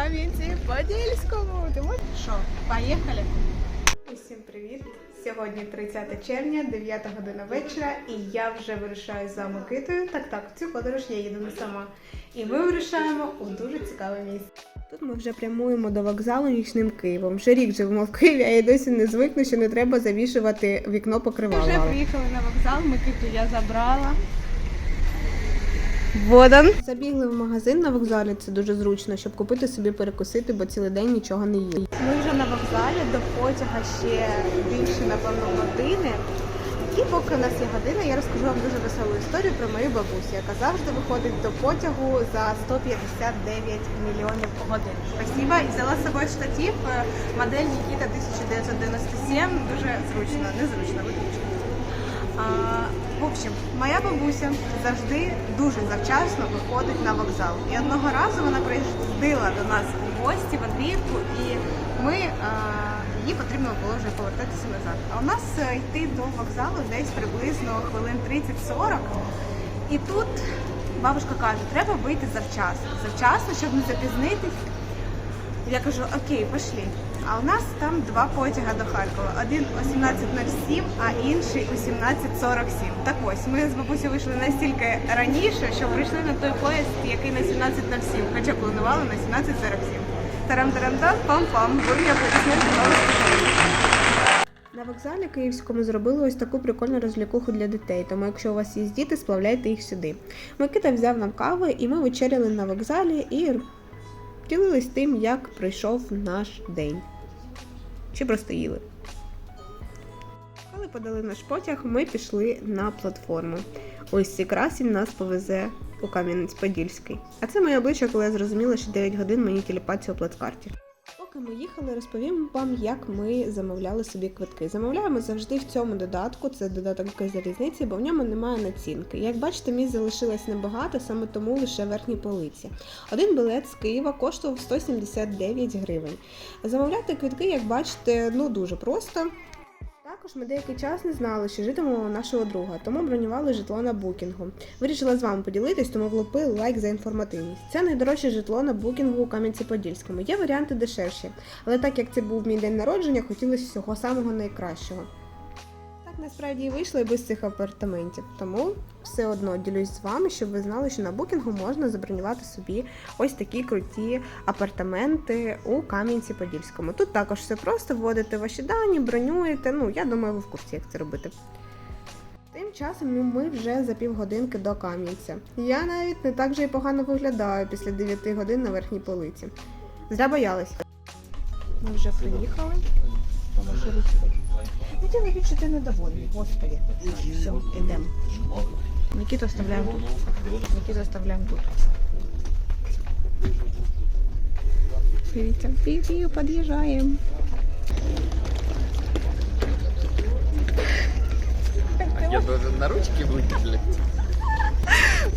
Кам'янці-Подільському. Ти? Що, поїхали? Усім привіт! Сьогодні 30 червня, 9 година вечора, і я вже вирушаю за Микитою. Так, так, цю подорож я їду не сама. І ми вирушаємо у дуже цікаве місце. Тут ми вже прямуємо до вокзалу нічним Києвом. Вже рік живемо в Києві, а я досі не звикну, що не треба завішувати вікно Ми покривалом. вже приїхали на вокзал, Микиту я забрала. Водан. Забігли в магазин на вокзалі, це дуже зручно, щоб купити собі перекусити, бо цілий день нічого не їли. Ми вже на вокзалі, до потяга ще більше, напевно, години. І поки у нас є година, я розкажу вам дуже веселу історію про мою бабусю, яка завжди виходить до потягу за 159 мільйонів годин. Спасибо. І взяла з собою штатив, е, модель Нікіта 1997. Дуже зручно, незручно, виключно. В общем, моя бабуся завжди дуже завчасно виходить на вокзал. І одного разу вона приїздила до нас у гості в Андріївку, і ми а, їй потрібно було вже повертатися назад. А у нас е, йти до вокзалу десь приблизно хвилин 30-40. І тут бабушка каже, треба вийти завчасно. Завчасно, щоб не запізнитись. Я кажу, окей, пошли. А у нас там два потяга до Харкова. Один о 17.07, а інший о 17.47. Так ось, ми з бабусею вийшли настільки раніше, що прийшли на той поїзд, який на 17.07, хоча планували на 17.47. Тарам-тарам-там, пам-пам. На вокзалі київському зробили ось таку прикольну розлікуху для дітей, тому якщо у вас є діти, сплавляйте їх сюди. Микита взяв нам кави, і ми вечеряли на вокзалі і ділились тим, як пройшов наш день. Чи просто їли. Коли подали наш потяг, ми пішли на платформу. Ось якраз він нас повезе у Кам'янець-Подільський. А це моє обличчя, коли я зрозуміла, що 9 годин мені тіліпаться у плацкарті. Поки ми їхали, розповім вам, як ми замовляли собі квитки. Замовляємо завжди в цьому додатку, це додаток залізниці, бо в ньому немає націнки. Як бачите, місць залишилось небагато, саме тому лише верхні полиці. Один білет з Києва коштував 179 гривень. Замовляти квитки, як бачите, ну дуже просто. Також ми деякий час не знали, що житимемо нашого друга, тому бронювали житло на букінгу. Вирішила з вами поділитись, тому влупили лайк за інформативність. Це найдорожче житло на букінгу у Кам'янці-Подільському. Є варіанти дешевші, але так як це був мій день народження, хотілося всього самого найкращого. Насправді і вийшло і без цих апартаментів. Тому все одно ділюсь з вами, щоб ви знали, що на букінгу можна забронювати собі ось такі круті апартаменти у Кам'янці-Подільському. Тут також все просто вводите ваші дані, бронюєте. Ну, я думаю, ви в курсі, як це робити. Тим часом ми вже за півгодинки до Кам'янця. Я навіть не так же і погано виглядаю після 9 годин на верхній полиці. Зря боялась. Ми вже приїхали. Тому що ручки. Ну ти недовольний, господи. Все, йдемо. Никиту оставляємо тут. Никиту оставляємо тут. Пи-пи, подъезжаем. Я должен на ручки выделить.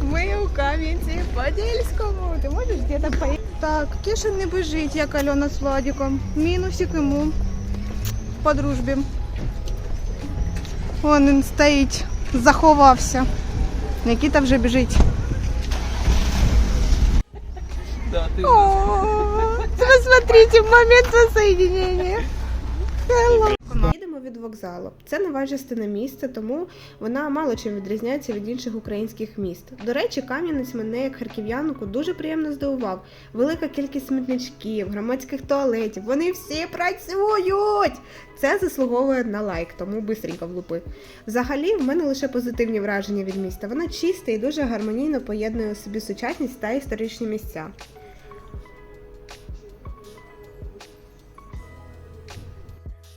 Ми у Кам'янці-Подільському. Ти можеш где-то поїхати? Так, Кішин не біжить, як Альона з Владиком. Мінусик йому по дружбі. Вон він стоїть, заховався. Никита вже біжить. Да, ты О, Посмотрите, момент воссоединения. Hello. Від вокзалу. Це нова частина міста, тому вона мало чим відрізняється від інших українських міст. До речі, Кам'янець мене як харків'янку дуже приємно здивував. Велика кількість смітничків, громадських туалетів. Вони всі працюють. Це заслуговує на лайк, тому бистренько влупи. Взагалі, в мене лише позитивні враження від міста. Воно чисте і дуже гармонійно поєднує у собі сучасність та історичні місця.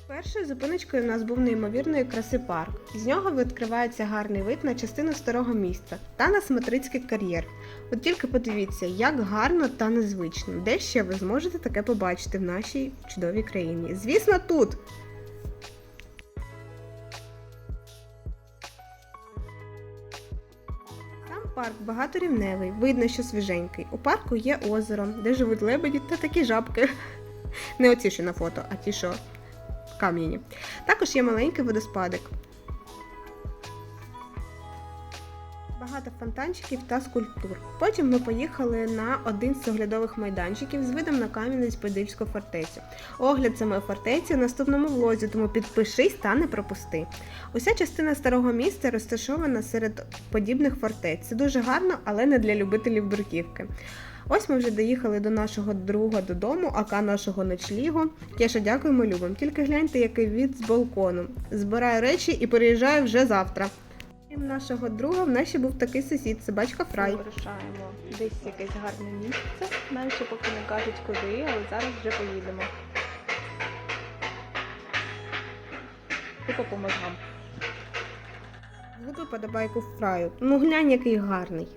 Першою зупиночкою у нас був неймовірної краси парк. З нього відкривається гарний вид на частину старого міста та на Смотрицький кар'єр. От тільки подивіться, як гарно та незвично. Де ще ви зможете таке побачити в нашій чудовій країні? Звісно, тут. Парк багаторівневий, видно, що свіженький. У парку є озеро, де живуть лебеді та такі жабки. Не оці, що на фото, а ті, що кам'яні. Також є маленький водоспадик. Багато фонтанчиків та скульптур. Потім ми поїхали на один з оглядових майданчиків з видом на Кам'янець-Подільську фортецю. Огляд саме фортеці у наступному влозі, тому підпишись та не пропусти. Уся частина старого міста розташована серед подібних фортець. Це дуже гарно, але не для любителів бруківки. Ось ми вже доїхали до нашого друга додому, ака нашого ночлігу. Кеша, дякуємо, любим. Тільки гляньте, який від з балкону. Збираю речі і переїжджаю вже завтра. Крім нашого друга, в нас ще був такий сусід, собачка Фрай. Ми вирушаємо десь якесь гарне місце. Нам ще поки не кажуть куди, але зараз вже поїдемо. Типу по мозгам. Згуби подобайку Фраю. Ну глянь, який гарний.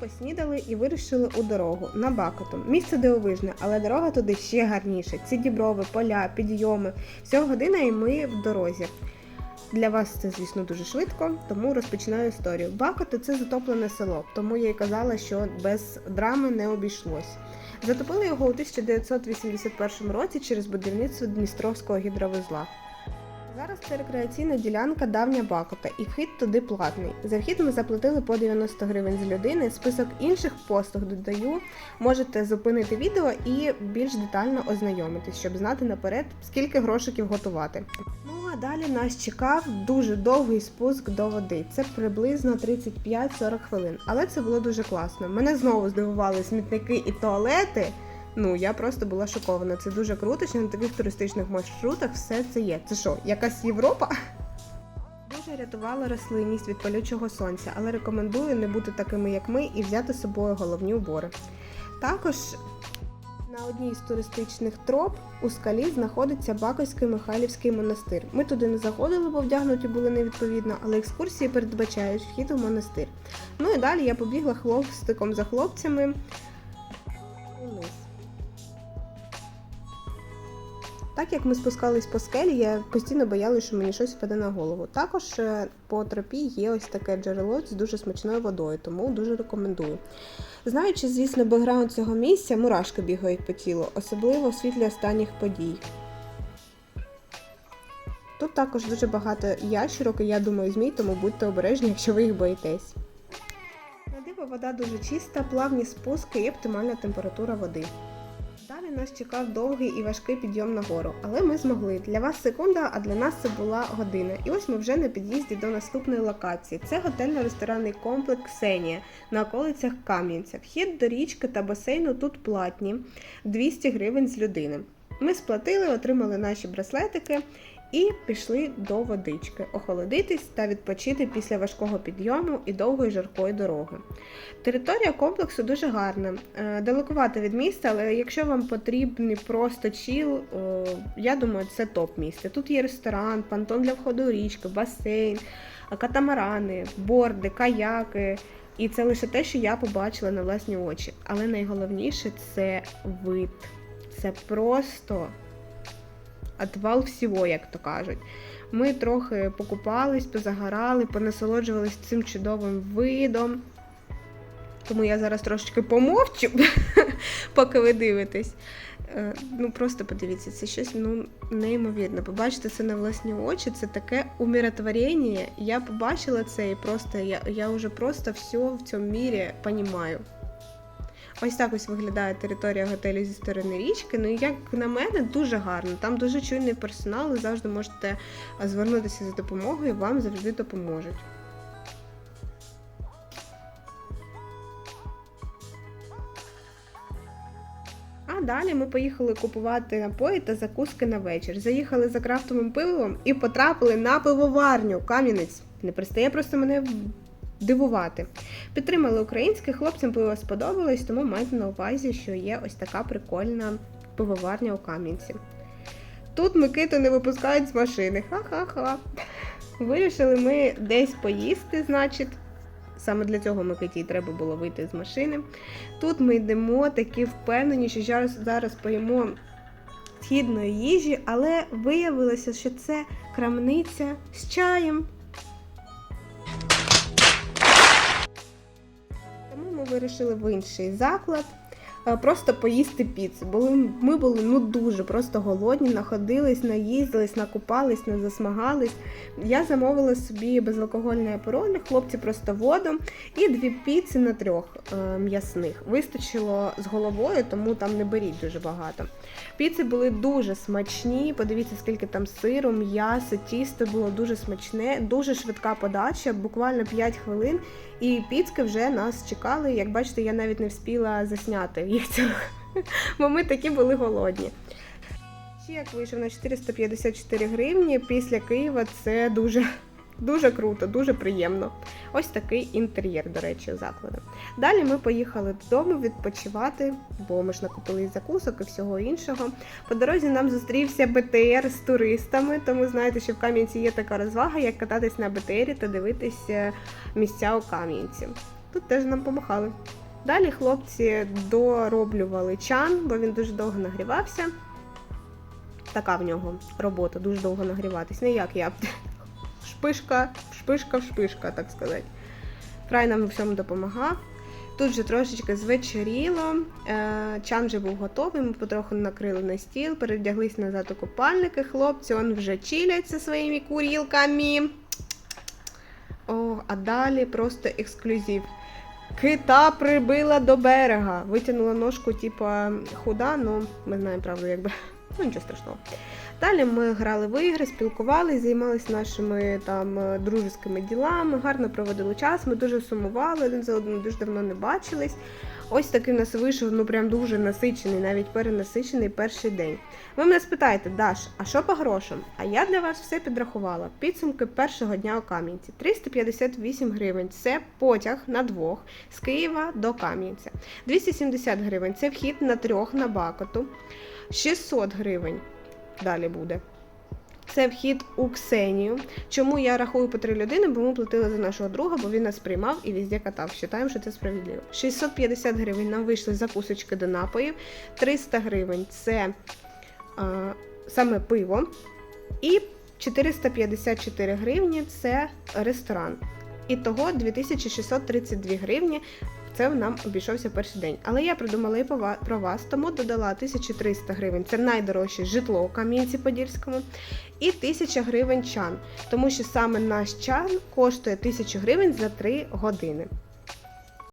Поснідали і вирішили у дорогу на Бакоту. Місце дивовижне, але дорога туди ще гарніше. Ці діброви, поля, підйоми. Всього година і ми в дорозі. Для вас це, звісно, дуже швидко, тому розпочинаю історію. Бакоти це затоплене село, тому я й казала, що без драми не обійшлось. Затопили його у 1981 році через будівництво Дністровського гідровузла. Зараз це рекреаційна ділянка давня Бакота, і вхід туди платний. За вхід ми заплатили по 90 гривень з людини. Список інших послуг додаю. Можете зупинити відео і більш детально ознайомитись, щоб знати наперед, скільки грошиків готувати. Ну а далі нас чекав дуже довгий спуск до води. Це приблизно 35-40 хвилин. Але це було дуже класно. Мене знову здивували смітники і туалети. Ну, я просто була шокована. Це дуже круто, що на таких туристичних маршрутах все це є. Це що, якась Європа? Дуже рятувала рослинність від палючого сонця, але рекомендую не бути такими, як ми, і взяти з собою головні убори. Також на одній з туристичних троп у скалі знаходиться Бакойський Михайлівський монастир. Ми туди не заходили, бо вдягнуті були невідповідно, але екскурсії передбачають вхід у монастир. Ну і далі я побігла хлопстиком за хлопцями. Так як ми спускались по скелі, я постійно боялася, що мені щось впаде на голову. Також е, по тропі є ось таке джерело з дуже смачною водою, тому дуже рекомендую. Знаючи, звісно, бекграунд цього місця, мурашки бігають по тілу, особливо у світлі останніх подій. Тут також дуже багато ящерок, і я думаю, змій, тому будьте обережні, якщо ви їх боїтесь. На диво вода дуже чиста, плавні спуски і оптимальна температура води. Далі нас чекав довгий і важкий підйом на гору, але ми змогли. Для вас секунда, а для нас це була година. І ось ми вже на під'їзді до наступної локації. Це готельно-ресторанний комплекс Ксенія на околицях Кам'янця. Вхід до річки та басейну тут платні 200 гривень з людини. Ми сплатили, отримали наші браслетики і пішли до водички, охолодитись та відпочити після важкого підйому і довгої жаркої дороги. Територія комплексу дуже гарна, е, далекувата від міста, але якщо вам потрібний просто чіл, е, я думаю, це топ місце. Тут є ресторан, понтон для входу у річку, басейн, катамарани, борди, каяки. І це лише те, що я побачила на власні очі. Але найголовніше це вид. Це просто отвал всього, як то кажуть. Ми трохи покупались, позагорали, понасолоджувались цим чудовим видом. Тому я зараз трошечки помовчу, поки ви дивитесь. Е, Ну просто подивіться, це щось ну, неймовірне. Побачите це на власні очі, це таке умиротворення. Я побачила це і просто я, я вже просто все в цьому мірі понімаю. Ось так ось виглядає територія готелю зі сторони річки. Ну, і як на мене, дуже гарно. Там дуже чуйний персонал, і завжди можете звернутися за допомогою, вам завжди допоможуть. А далі ми поїхали купувати напої та закуски на вечір. Заїхали за крафтовим пивом і потрапили на пивоварню. Кам'янець не перестає просто мене дивувати. Підтримали українське, хлопцям пиво сподобалось, тому майте на увазі, що є ось така прикольна пивоварня у Кам'янці. Тут Микиту не випускають з машини. Ха-ха-ха. Вирішили ми десь поїсти, значить. Саме для цього Микиті треба було вийти з машини. Тут ми йдемо такі впевнені, що зараз, зараз поїмо східної їжі, але виявилося, що це крамниця з чаєм. Вирішили в інший заклад. Е, просто поїсти піцу. Були, ми були ну дуже просто голодні, находились, наїздились, накупались, назасмагались. Я замовила собі безалкогольний апероль, хлопці просто воду і дві піци на трьох е, м'ясних. Вистачило з головою, тому там не беріть дуже багато. Піци були дуже смачні. Подивіться, скільки там сиру, м'яса, тісто було дуже смачне, дуже швидка подача, буквально 5 хвилин. І піцки вже нас чекали. Як бачите, я навіть не встигла засняти їх цілих, бо ми такі були голодні. Чек вийшов на 454 гривні. Після Києва це дуже, дуже круто, дуже приємно. Ось такий інтер'єр, до речі, закладу. Далі ми поїхали додому відпочивати, бо ми ж накупили і закусок і всього іншого. По дорозі нам зустрівся БТР з туристами, тому знаєте, що в Кам'янці є така розвага, як кататись на БТРі та дивитися місця у Кам'янці. Тут теж нам помахали. Далі хлопці дороблювали чан, бо він дуже довго нагрівався. Така в нього робота, дуже довго нагріватись. Не як я. Шпишка, шпишка шпишка, так сказати. Фрай нам у всьому допомагав. Тут вже трошечки звечоріло, е, чан вже був готовий, ми потроху накрили на стіл, перевдяглись назад у купальники. Хлопці он вже чилять зі своїми курілками. О, а далі просто ексклюзив. Кита прибила до берега. Витягнула ножку, типа худа, ну ми знаємо правду, якби. Ну нічого страшного. Далі ми грали в ігри, спілкувалися, займалися нашими там е, дружеськими ділами, гарно проводили час. Ми дуже сумували один за одним, дуже давно не бачились. Ось такий у нас вийшов, ну прям дуже насичений, навіть перенасичений перший день. Ви мене спитаєте, Даш, а що по грошам? А я для вас все підрахувала. Підсумки першого дня у Кам'янці 358 гривень. Це потяг на двох з Києва до Кам'янця. 270 гривень це вхід на трьох на Бакоту. 600 гривень далі буде. Це вхід у Ксенію. Чому я рахую по три людини? Бо ми платили за нашого друга, бо він нас приймав і везде катав. Вважаємо, що це справедливо. 650 гривень нам вийшли закусочки до напоїв. 300 гривень це а, саме пиво. І 454 гривні це ресторан. Ітого 2632 гривні. Це нам обійшовся перший день. Але я придумала і про вас, тому додала 1300 гривень. Це найдорожче житло у Кам'янці-Подільському. І 1000 гривень чан. Тому що саме наш чан коштує 1000 гривень за 3 години.